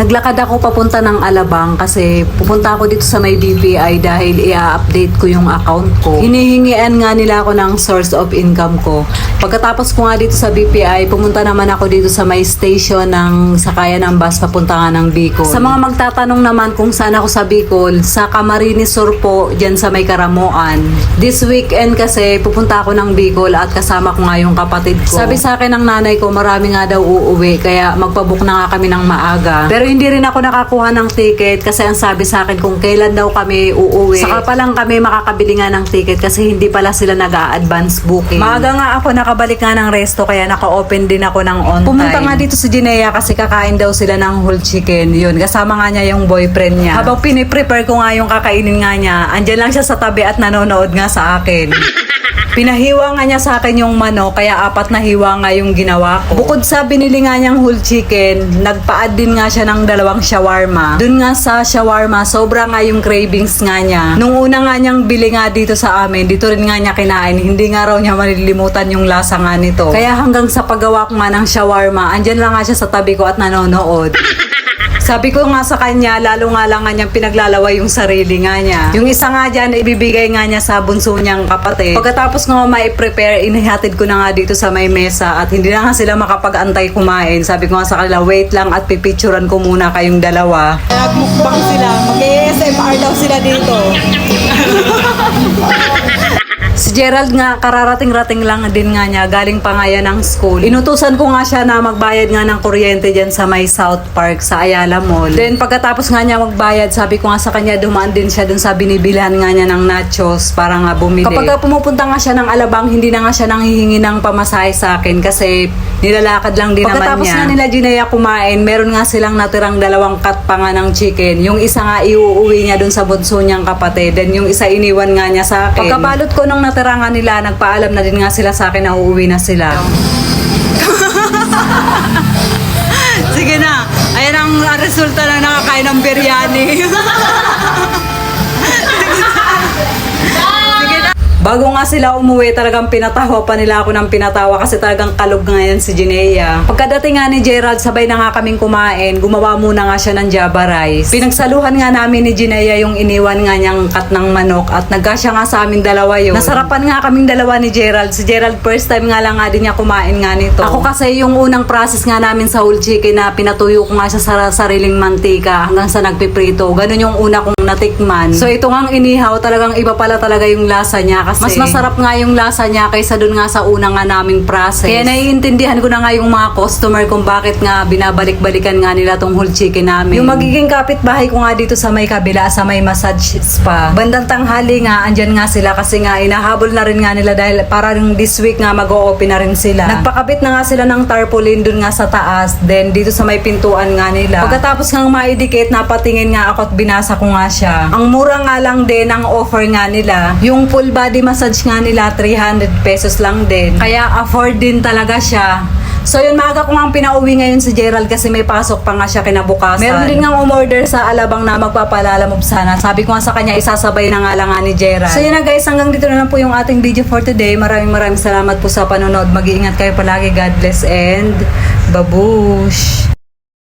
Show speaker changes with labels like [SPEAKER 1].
[SPEAKER 1] Naglakad ako papunta ng Alabang kasi pupunta ako dito sa may BPI dahil i-update ko yung account ko. Hinihingian nga nila ako ng source of income ko. Pagkatapos ko nga dito sa BPI, pumunta naman ako dito sa may station ng sakayan ng bus papunta nga ng Bicol. Sa mga magtatanong naman kung saan ako sa Bicol, sa Camarines Sur po, dyan sa may Karamuan. This weekend kasi pupunta ako ng Bicol at kasama ko nga yung kapatid ko. Sabi sa akin ng nanay ko, marami nga daw uuwi kaya magpabook na nga kami ng maaga. Pero hindi rin ako nakakuha ng ticket kasi ang sabi sa akin kung kailan daw kami uuwi. Saka pa lang kami makakabili nga ng ticket kasi hindi pala sila nag-a-advance booking. Maaga nga ako nakabalik nga ng resto kaya naka-open din ako ng on Pumunta nga dito si Jinea kasi kakain daw sila ng whole chicken. Yun, kasama nga niya yung boyfriend niya. Habang piniprepare ko nga yung kakainin nga niya, andyan lang siya sa tabi at nanonood nga sa akin. Pinahiwa nga niya sa akin yung manok, kaya apat na hiwa nga yung ginawa ko. Bukod sa binili nga niyang whole chicken, nagpa-add din nga siya ng dalawang shawarma. Doon nga sa shawarma, sobra nga yung cravings nga niya. Nung una nga niyang bili nga dito sa amin, dito rin nga niya kinain, hindi nga raw niya malilimutan yung lasa nga nito. Kaya hanggang sa paggawa ko nga ng shawarma, andyan lang nga siya sa tabi ko at nanonood. Sabi ko nga sa kanya, lalo nga lang nga niyang pinaglalaway yung sarili nga niya. Yung isa nga dyan, ibibigay nga niya sa bunso niyang kapatid. Pagkatapos nga ma-prepare, inihatid ko na nga dito sa may mesa at hindi na nga sila makapag-antay kumain. Sabi ko nga sa kanila, wait lang at pipicturan ko muna kayong dalawa. Nagmukbang sila, mag-ASMR daw sila dito. Si Gerald nga, kararating-rating lang din nga niya, galing pa nga yan ng school. Inutusan ko nga siya na magbayad nga ng kuryente dyan sa may South Park, sa Ayala Mall. Then pagkatapos nga niya magbayad, sabi ko nga sa kanya, dumaan din siya dun sa binibilhan nga niya ng nachos para nga bumili. Kapag ka pumupunta nga siya ng Alabang, hindi na nga siya nanghihingi ng pamasahe sa akin kasi nilalakad lang din naman niya. Pagkatapos nga nila Ginaya kumain, meron nga silang natirang dalawang cut pa nga ng chicken. Yung isa nga iuuwi niya dun sa bunso niyang kapatid. Then yung isa iniwan nga niya sa akin. Pagkabalot ko nung natira nga nila, nagpaalam na din nga sila sa akin na uuwi na sila. Sige na. Ayan ang resulta ng nakakain ng biryani. Bago nga sila umuwi, talagang pinatawa pa nila ako ng pinatawa kasi talagang kalog nga yan si Jinea. Pagkadating nga ni Gerald, sabay na nga kaming kumain. Gumawa muna nga siya ng java rice. Pinagsaluhan nga namin ni Jinea yung iniwan nga niyang kat ng manok at nagkasya nga sa amin dalawa yun. Nasarapan nga kaming dalawa ni Gerald. Si Gerald first time nga lang nga din niya kumain nga nito. Ako kasi yung unang process nga namin sa whole chicken na pinatuyo ko nga siya sa sariling mantika hanggang sa nagpiprito. Ganun yung una kong natikman. So ito nga inihaw, talagang iba pala talaga yung lasa niya kasi mas masarap nga yung lasa niya kaysa dun nga sa una nga naming process. Kaya naiintindihan ko na nga yung mga customer kung bakit nga binabalik-balikan nga nila tong whole chicken namin. Yung magiging kapitbahay ko nga dito sa may kabila, sa may massage spa. Bandang tanghali nga, andyan nga sila kasi nga inahabol na rin nga nila dahil parang this week nga mag-o-open na rin sila. Nagpakabit na nga sila ng tarpaulin dun nga sa taas, then dito sa may pintuan nga nila. Pagkatapos nga maidikit, napatingin nga ako at binasa ko nga siya. Ang mura nga lang din ang offer nga nila. Yung full body massage nga nila 300 pesos lang din. Kaya afford din talaga siya. So yun, maaga ko nga pinauwi ngayon si Gerald kasi may pasok pa nga siya kinabukasan. Meron din nga umorder sa Alabang na magpapalalamove sana. Sabi ko nga sa kanya, isasabay na nga lang nga ni Gerald. So yun na guys, hanggang dito na lang po yung ating video for today. Maraming maraming salamat po sa panonood. Mag-iingat kayo palagi. God bless and babush!